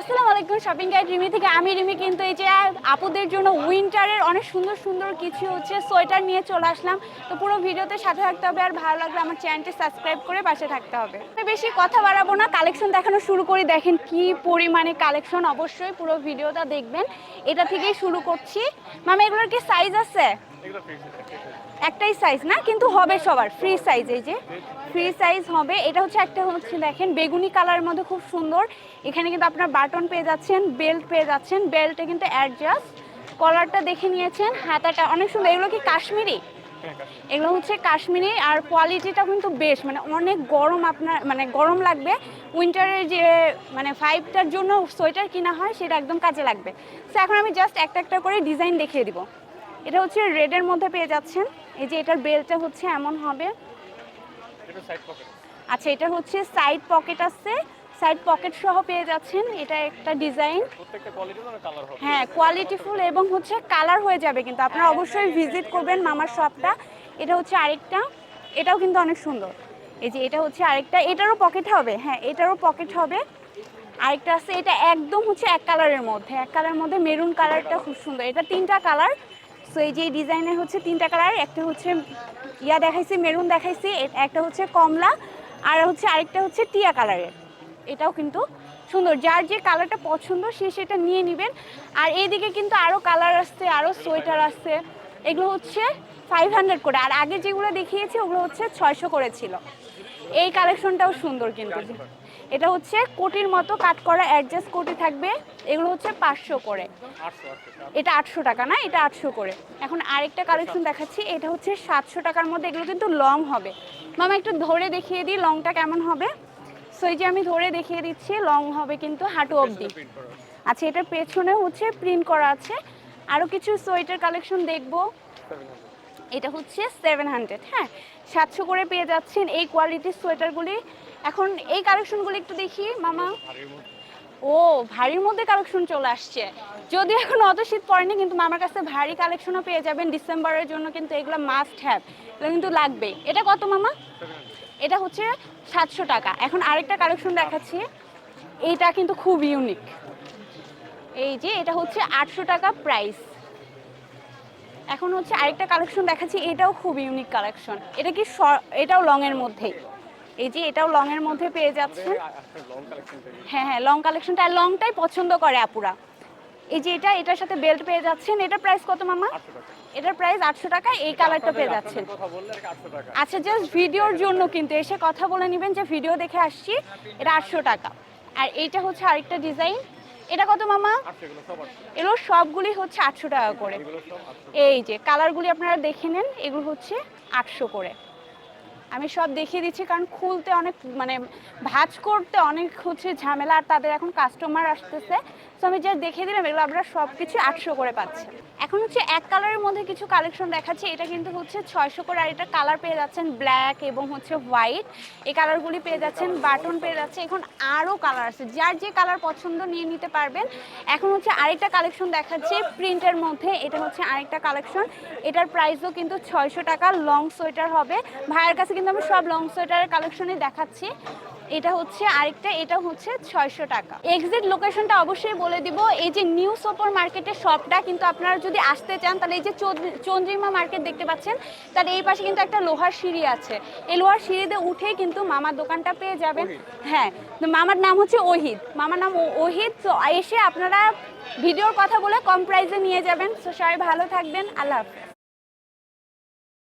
আসসালামু আলাইকুম shopping guide Rimi থেকে আমি রিমি। কিন্তু এই যে আপুদের জন্য উইন্টারের অনেক সুন্দর সুন্দর কিছু হচ্ছে সোয়েটার নিয়ে চলে আসলাম। তো পুরো ভিডিওতে সাথে থাকতে হবে, আর ভালো লাগলে আমার চ্যানেলটি সাবস্ক্রাইব করে পাশে থাকতে হবে। বেশি কথা বাড়াবো না, কালেকশন দেখানো শুরু করি। দেখেন কি পরিমাণে কালেকশন, অবশ্যই পুরো ভিডিওটা দেখবেন। এটা থেকেই শুরু করছি। মামা, এগুলোর কি সাইজ আছে? একটাই সাইজ না কিন্তু হবে সবার ফ্রি সাইজ এই যে। ফ্রি সাইজ হবে এটা হচ্ছে একটা হচ্ছে দেখেন বেগুনি কালারের মধ্যে খুব সুন্দর। এখানে কিন্তু আপনার বাটন পেয়ে যাচ্ছেন বেল্ট পেয়ে যাচ্ছেন বেল্টে কিন্তু অ্যাডজাস্ট কলারটা দেখে নিয়েছেন হাতাটা অনেক সুন্দর। এগুলো কি কাশ্মীরি? এগুলো হচ্ছে কাশ্মীরি আর কোয়ালিটিটা কিন্তু বেশ মানে অনেক গরম আপনার মানে গরম লাগবে। উইন্টারের যে মানে ফাইভটার জন্য সোয়েটার কিনা হয় সেটা একদম কাজে লাগবে। তো এখন আমি জাস্ট একটা একটা করে ডিজাইন দেখিয়ে দিব। এটা হচ্ছে রেডের মধ্যে পেয়ে যাচ্ছেন। এই যে এটার বেলটা হচ্ছে এমন হবে। আচ্ছা এটা হচ্ছে সাইড পকেট আছে। সাইড পকেট সহ পেয়ে যাচ্ছেন। এটা একটা ডিজাইন প্রত্যেকটা কোয়ালিটির না কালার হবে। হ্যাঁ কোয়ালিটিফুল এবং হচ্ছে কালার হয়ে যাবে কিন্তু। আপনারা অবশ্যই ভিজিট করবেন মামার শপটা এটা হচ্ছে আরেকটা। এটাও কিন্তু অনেক সুন্দর। এই যে এটা হচ্ছে আরেকটা। এটারও পকেট হবে। হ্যাঁ এটারও পকেট হবে। আরেকটা আছে। এটা একদম হচ্ছে এক কালারের মধ্যে। এক কালারের মধ্যে মেরুন কালারটা খুব সুন্দর। এটা তিনটা কালার সো এই যে ডিজাইনের হচ্ছে তিনটা কালার একটা হচ্ছে ইয়া দেখাইছি মেরুন দেখাইছি একটা হচ্ছে কমলা, আর হচ্ছে আরেকটা হচ্ছে টিয়া কালারের এটাও কিন্তু সুন্দর। যার যে কালারটা পছন্দ, সে সেটা নিয়ে নেবেন। আর এইদিকে কিন্তু আরও কালার আসছে আরও সোয়েটার আসছে। এগুলো হচ্ছে ফাইভ হান্ড্রেড করে। আর আগে যেগুলো দেখিয়েছি, ওগুলো হচ্ছে ছয়শো করে ছিল। এই কালেকশনটাও সুন্দর কিন্তু। এটা হচ্ছে কোটির মতো কাট করা অ্যাডজাস্ট কোটি থাকবে। এগুলো হচ্ছে পাঁচশো করে। এটা আটশো টাকা না? এটা আটশো করে। এখন আরেকটা কালেকশন দেখাচ্ছি। এটা হচ্ছে সাতশো টাকার মধ্যে। এগুলো কিন্তু লং হবে। মামা একটু ধরে দেখিয়ে দিই লংটা কেমন হবে। সো এই যে আমি ধরে দেখিয়ে দিচ্ছি লং হবে কিন্তু হাঁটু অবধি। আচ্ছা এটার পেছনে হচ্ছে প্রিন্ট করা আছে। আরও কিছু সোয়েটার কালেকশন দেখব। এটা হচ্ছে সেভেন হান্ড্রেড হ্যাঁ? সাতশো করে পেয়ে যাচ্ছেন এই কোয়ালিটির সোয়েটারগুলি এখন এই কালেকশনগুলি একটু দেখি, মামা। ও, ভারীর মধ্যে কালেকশন চলে আসছে। যদি এখন অত শীত পড়েনি, কিন্তু মামার কাছে ভারী কালেকশনও পেয়ে যাবেন ডিসেম্বরের জন্য, কিন্তু এগুলো মাস্ট হ্যাভ এগুলো কিন্তু লাগবেই এটা কত, মামা? এটা হচ্ছে সাতশো টাকা। এখন আরেকটা কালেকশন দেখাচ্ছি। এইটা কিন্তু খুব ইউনিক এই যে, এটা হচ্ছে আটশো টাকা প্রাইস এখন হচ্ছে আরেকটা কালেকশন দেখাচ্ছি, এটাও খুব ইউনিক কালেকশন এটা কি এটাও লং এর মধ্যেই। এই যে এটাও লং এর মধ্যে পেয়ে যাচ্ছেন। হ্যাঁ হ্যাঁ লং কালেকশনটা আর লংটাই পছন্দ করে আপুরা। এই যে এটা, এটার সাথে বেল্ট পেয়ে যাচ্ছেন। এটার প্রাইস কত মামা? এটার প্রাইস আটশো টাকা, এই কালারটা পেয়ে যাচ্ছেন। আচ্ছা জাস্ট ভিডিওর জন্য কিন্তু এসে কথা বলে নেবেন যে ভিডিও দেখে আসছি, এটা আটশো টাকা। আর এইটা হচ্ছে আরেকটা ডিজাইন এটা কত মামা? এগুলো সবগুলি হচ্ছে আটশো টাকা করে। এই যে কালারগুলি আপনারা দেখে নেন এগুলো হচ্ছে আটশো করে। আমি সব দেখিয়ে দিচ্ছি কারণ খুলতে অনেক মানে ভাজ করতে অনেক হচ্ছে ঝামেলা আর তাদের এখন কাস্টমার আসতেছে। তো আমি যা দেখিয়ে দিলাম, এগুলো আপনারা সব কিছু আটশো করে পাচ্ছেন। এখন হচ্ছে এক কালারের মধ্যে কিছু কালেকশন দেখাচ্ছি। এটা কিন্তু হচ্ছে ছয়শো করে, আর এটা কালার পেয়ে যাচ্ছেন ব্ল্যাক এবং হচ্ছে হোয়াইট। এই কালারগুলি পেয়ে যাচ্ছেন বাটন পেয়ে যাচ্ছে। এখন আরও কালার আছে, যার যে কালার পছন্দ নিয়ে নিতে পারবেন। এখন হচ্ছে আরেকটা কালেকশন দেখাচ্ছি প্রিন্টের মধ্যে, এটা হচ্ছে আরেকটা কালেকশন। এটার প্রাইসও কিন্তু ছয়শো টাকা লং সোয়েটার হবে। ভাইয়ের কাছে কিন্তু আমি সব লং সোয়েটারের কালেকশনই দেখাচ্ছি। এটা হচ্ছে আরেকটা এটা হচ্ছে ছয়শো টাকা। এক্সিট লোকেশনটা অবশ্যই বলে দিব এই যে নিউ সুপার মার্কেটের শপটা কিন্তু আপনারা যদি আসতে চান তাহলে এই যে চন্দ্রিমা মার্কেট দেখতে পাচ্ছেন তার এই পাশে কিন্তু একটা লোহার সিঁড়ি আছে। এই লোহার সিঁড়িতে উঠে কিন্তু মামার দোকানটা পেয়ে যাবেন। হ্যাঁ মামার নাম হচ্ছে ওহিদ। মামার নাম ওহিদ তো এসে আপনারা ভিডিওর কথা বলে কম প্রাইসে নিয়ে যাবেন। তো সবাই ভালো থাকবেন। আল্লাহ হাফেজ।